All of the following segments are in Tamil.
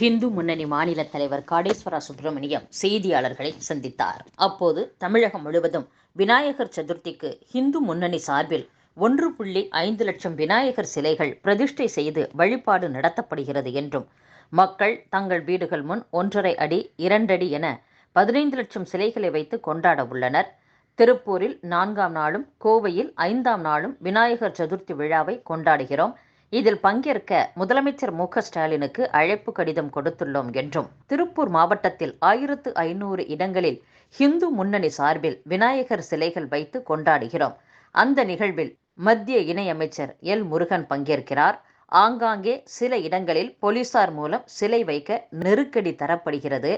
ஹிந்து முன்னணி மாநில தலைவர் காடேஸ்வரா சுப்பிரமணியம் செய்தியாளர்களை சந்தித்தார். அப்போது தமிழகம் முழுவதும் விநாயகர் சதுர்த்திக்கு ஹிந்து முன்னணி சார்பில் ஒன்று புள்ளி ஐந்து லட்சம் விநாயகர் சிலைகள் பிரதிஷ்டை செய்து வழிபாடு நடத்தப்படுகிறது என்றும் மக்கள் தங்கள் வீடுகள் முன் ஒன்றரை அடி இரண்டடி என பதினைந்து லட்சம் சிலைகளை வைத்து கொண்டாட உள்ளனர். திருப்பூரில் நான்காம் நாளும் கோவையில் ஐந்தாம் நாளும் விநாயகர் சதுர்த்தி விழாவை கொண்டாடுகிறோம். இதில் பங்கேற்க முதலமைச்சர் மு ஸ்டாலினுக்கு அழைப்பு கடிதம் கொடுத்துள்ளோம் என்றும். திருப்பூர் மாவட்டத்தில் ஆயிரத்து ஐநூறு இடங்களில் ஹிந்து முன்னணி சார்பில் விநாயகர் சிலைகள் வைத்து கொண்டாடுகிறோம். அந்த நிகழ்வில் மத்திய இணையமைச்சர் எல் முருகன் பங்கேற்கிறார். ஆங்காங்கே சில இடங்களில் போலீசார் மூலம் சிலை வைக்க நெருக்கடி தரப்படுகிறது.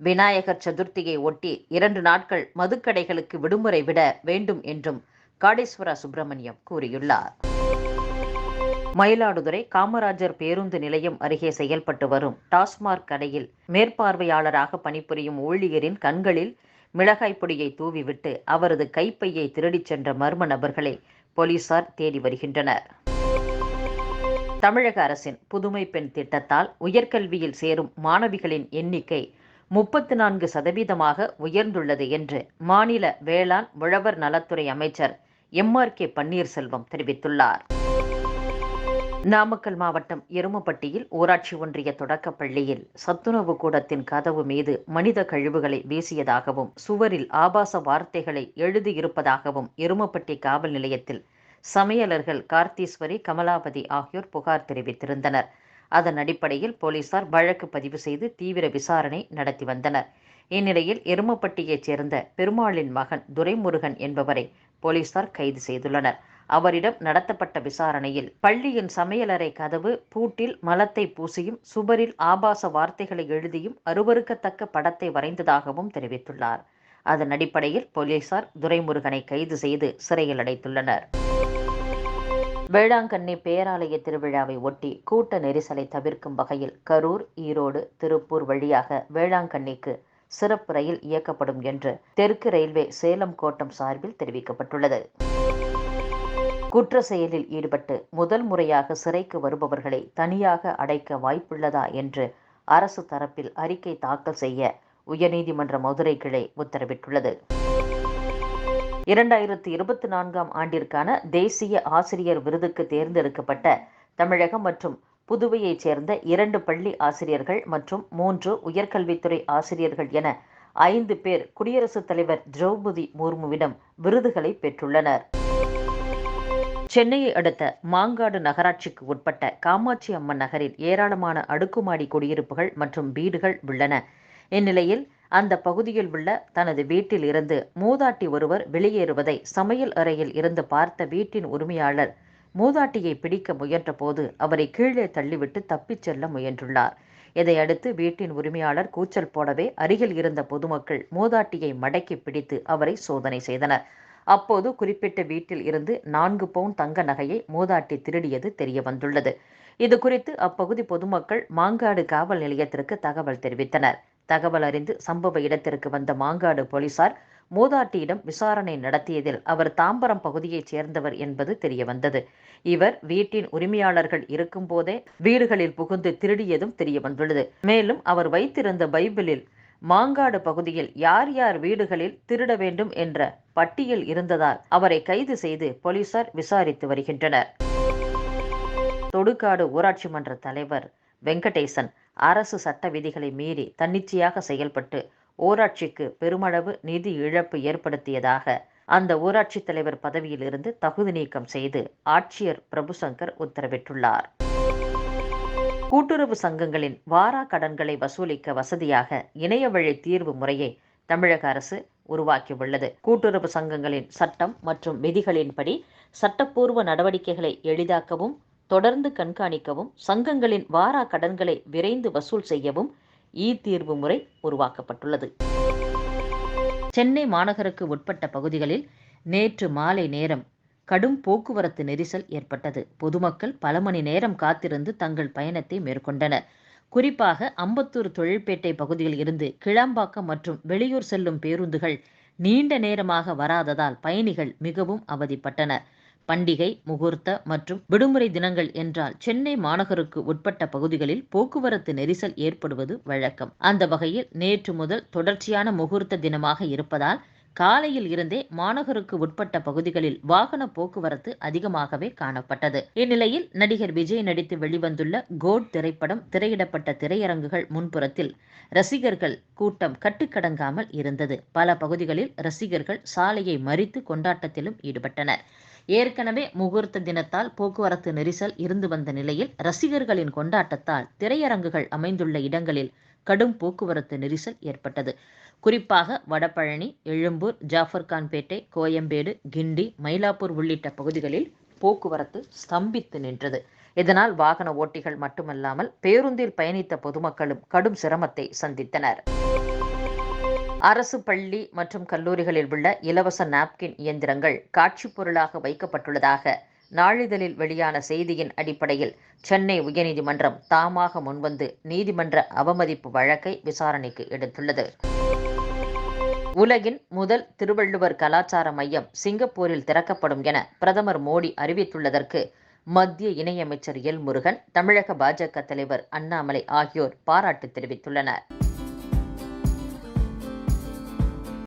விநாயகர் சதுர்த்தியை ஒட்டி இரண்டு நாட்கள் மதுக்கடைகளுக்கு விடுமுறை விட வேண்டும் என்றும் காடேஸ்வரா சுப்பிரமணியம் கூறியுள்ளார். மயிலாடுதுறை காமராஜர் பேருந்து நிலையம் அருகே செயல்பட்டு வரும் டாஸ்மாக் கடையில் மேற்பார்வையாளராக பணிபுரியும் ஊழியரின் கண்களில் மிளகாய் பொடியை தூவிவிட்டு அவரது கைப்பையை திருடிச் சென்ற மர்ம நபர்களை போலீசார் தேடி வருகின்றனர். தமிழக அரசின் புதுமை பெண் திட்டத்தால் உயர்கல்வியில் சேரும் மாணவிகளின் எண்ணிக்கை முப்பத்து நான்கு சதவீதமாக உயர்ந்துள்ளது என்று மாநில வேளாண் உழவர் நலத்துறை அமைச்சர் எம் ஆர் கே பன்னீர்செல்வம் தெரிவித்துள்ளார். நாமக்கல் மாவட்டம் எருமப்பட்டியில் ஊராட்சி ஒன்றிய தொடக்கப் பள்ளியில் சத்துணவு கூடத்தின் கதவு மீது மனித கழிவுகளை வீசியதாகவும் சுவரில் ஆபாச வார்த்தைகளை எழுதியிருப்பதாகவும் எருமப்பட்டி காவல் நிலையத்தில் சமையலர்கள் கார்த்தீஸ்வரி கமலாபதி ஆகியோர் புகார் தெரிவித்திருந்தனர். அதன் அடிப்படையில் போலீசார் வழக்கு பதிவு செய்து தீவிர விசாரணை நடத்தி வந்தனர். இந்நிலையில் எருமப்பட்டியைச் சேர்ந்த பெருமாளின் மகன் துரைமுருகன் என்பவரை போலீசார் கைது செய்துள்ளனர். அவரிடம் நடத்தப்பட்ட விசாரணையில் பள்ளியின் சமையலறை கதவு பூட்டில் மலத்தை பூசியும் சுவரில் ஆபாச வார்த்தைகளை எழுதியும் அருவருக்கத்தக்க படத்தை வரைந்ததாகவும் தெரிவித்துள்ளார். அதன் அடிப்படையில் போலீசார் துரைமுருகனை கைது செய்து சிறையில் அடைத்துள்ளனர். வேளாங்கண்ணி பேராலய திருவிழாவை ஒட்டி கூட்ட நெரிசலை தவிர்க்கும் வகையில் கரூர் ஈரோடு திருப்பூர் வழியாக வேளாங்கண்ணிக்கு சிறப்பு ரயில் இயக்கப்படும் என்று தெற்கு ரயில்வே சேலம் கோட்டம் சார்பில் தெரிவிக்கப்பட்டுள்ளது. குற்ற செயலில் ஈடுபட்டு முதல் முறையாக சிறைக்கு வருபவர்களை தனியாக அடைக்க வாய்ப்புள்ளதா என்று அரசு தரப்பில் அறிக்கை தாக்கல் செய்ய உயர்நீதிமன்ற மதுரை கிளை உத்தரவிட்டுள்ளது. இரண்டாயிரத்தி இருபத்தி நான்காம் ஆண்டிற்கான தேசிய ஆசிரியர் விருதுக்கு தேர்ந்தெடுக்கப்பட்ட தமிழகம் மற்றும் புதுவையைச் சேர்ந்த இரண்டு பள்ளி ஆசிரியர்கள் மற்றும் மூன்று உயர்கல்வித்துறை ஆசிரியர்கள் என ஐந்து பேர் குடியரசுத் தலைவர் திரௌபதி முர்முவிடம் விருதுகளை பெற்றுள்ளனர். சென்னையை அடுத்த மாங்காடு நகராட்சிக்கு உட்பட்ட காமாட்சி அம்மன் நகரில் ஏராளமான அடுக்குமாடி குடியிருப்புகள் மற்றும் வீடுகள் உள்ளன. இந்நிலையில் அந்த பகுதியில் உள்ள தனது வீட்டில் இருந்து மூதாட்டி ஒருவர் வெளியேறுவதை சமையல் அறையில் இருந்து பார்த்த வீட்டின் உரிமையாளர் மூதாட்டியை பிடிக்க முயன்றபோது அவரை கீழே தள்ளிவிட்டு தப்பிச் செல்ல முயன்றுள்ளார். இதையடுத்து வீட்டின் உரிமையாளர் கூச்சல் போடவே அருகில் இருந்த பொதுமக்கள் மூதாட்டியை மடக்கி பிடித்து அவரை சோதனை செய்தனர். அப்போது குறிப்பிட்ட வீட்டில் இருந்து நான்கு பவுன் தங்க நகையை மூதாட்டி திருடியது தெரிய வந்துள்ளது. இது குறித்து அப்பகுதி பொதுமக்கள் மாங்காடு காவல் நிலையத்திற்கு தகவல் தெரிவித்தனர். தகவல் அறிந்து சம்பவ இடத்திற்கு வந்த மாங்காடு போலீசார் மூதாட்டியிடம் விசாரணை நடத்தியதில் அவர் தாம்பரம் பகுதியைச் சேர்ந்தவர் என்பது தெரியவந்தது. இவர் வீட்டின் உரிமையாளர்கள் இருக்கும்போதே வீடுகளில் புகுந்து திருடியதும் தெரிய வந்துள்ளது மேலும் அவர் வைத்திருந்த பைபிளில் மாங்காடு பகுதியில் யார் யார் வீடுகளில் திருட வேண்டும் என்ற பட்டியல் இருந்ததால் அவரை கைது செய்து போலீசார் விசாரித்து வருகின்றனர். தொடுகாடு ஊராட்சி மன்ற தலைவர் வெங்கடேசன் அரசு சட்ட விதிகளை மீறி தன்னிச்சையாக செயல்பட்டு ஊராட்சிக்கு பெருமளவு நிதி இழப்பு ஏற்படுத்தியதாக அந்த ஊராட்சி தலைவர் பதவியிலிருந்து தகுதி நீக்கம் செய்து ஆட்சியர் பிரபுசங்கர் உத்தரவிட்டுள்ளார். கூட்டுறவு சங்கங்களின் வாரா கடன்களை வசூலிக்க வசதியாக இணைய வழி தீர்வு முறையை தமிழக அரசு உருவாக்கியுள்ளது. கூட்டுறவு சங்கங்களின் சட்டம் மற்றும் விதிகளின்படி சட்டப்பூர்வ நடவடிக்கைகளை எளிதாக்கவும் தொடர்ந்து கண்காணிக்கவும் சங்கங்களின் வாரா கடன்களை விரைந்து வசூல் செய்யவும் இ தீர்வு முறை உருவாக்கப்பட்டுள்ளது. சென்னை மாநகருக்கு உட்பட்ட பகுதிகளில் நேற்று மாலை நேரம் கடும் போக்குவரத்து நெரிசல் ஏற்பட்டது. பொதுமக்கள் பல மணி நேரம் காத்திருந்து தங்கள் பயணத்தை மேற்கொண்டனர். குறிப்பாக அம்பத்தூர் தொழில்பேட்டை பகுதியில் இருந்து கிளாம்பாக்கம் மற்றும் வெளியூர் செல்லும் பேருந்துகள் நீண்ட நேரமாக வராததால் பயணிகள் மிகவும் அவதிப்பட்டனர். பண்டிகை முகூர்த்த மற்றும் விடுமுறை தினங்கள் என்றால் சென்னை மாநகருக்கு உட்பட்ட பகுதிகளில் போக்குவரத்து நெரிசல் ஏற்படுவது வழக்கம். அந்த வகையில் நேற்று முதல் தொடர்ச்சியான முகூர்த்த தினமாக இருப்பதால் காலையில் இருந்தே மாநகருக்கு உட்பட்ட பகுதிகளில் வாகன போக்குவரத்து அதிகமாகவே காணப்பட்டது. இந்நிலையில் நடிகர் விஜய் நடித்து வெளிவந்துள்ள கோட் திரைப்படம் திரையிடப்பட்ட திரையரங்குகள் முன்புறத்தில் ரசிகர்கள் கூட்டம் கட்டுக்கடங்காமல் இருந்தது. பல பகுதிகளில் ரசிகர்கள் சாலையை மறித்து கொண்டாட்டத்திலும் ஈடுபட்டனர். ஏற்கனவே முகூர்த்த தினத்தால் போக்குவரத்து நெரிசல் இருந்து வந்த நிலையில் ரசிகர்களின் கொண்டாட்டத்தால் திரையரங்குகள் அமைந்துள்ள இடங்களில் கடும் போக்குவரத்து நெரிசல் ஏற்பட்டது. குறிப்பாக வடபழனி எழும்பூர் ஜாஃபர்கான்பேட்டை கோயம்பேடு கிண்டி மயிலாப்பூர் உள்ளிட்ட பகுதிகளில் போக்குவரத்து ஸ்தம்பித்து நின்றது. இதனால் வாகன ஓட்டிகள் மட்டுமல்லாமல் பேருந்தில் பயணித்த பொதுமக்களும் கடும் சிரமத்தை சந்தித்தனர். அரசு பள்ளி மற்றும் கல்லூரிகளில் உள்ள இலவச நாப்கின் இயந்திரங்கள் காட்சிப் பொருளாக வைக்கப்பட்டுள்ளதாக நாளிதழில் வெளியான செய்தியின் அடிப்படையில் சென்னை உயர்நீதிமன்றம் தாமாக முன்வந்து நீதிமன்ற அவமதிப்பு வழக்கை விசாரணைக்கு எடுத்துள்ளது. உலகின் முதல் திருவள்ளுவர் கலாச்சார மையம் சிங்கப்பூரில் திறக்கப்படும் என பிரதமர் மோடி அறிவித்துள்ளதற்கு மத்திய இணையமைச்சர் எல் முருகன் தமிழக பாஜக தலைவர் அண்ணாமலை ஆகியோர் பாராட்டு தெரிவித்துள்ளனர்.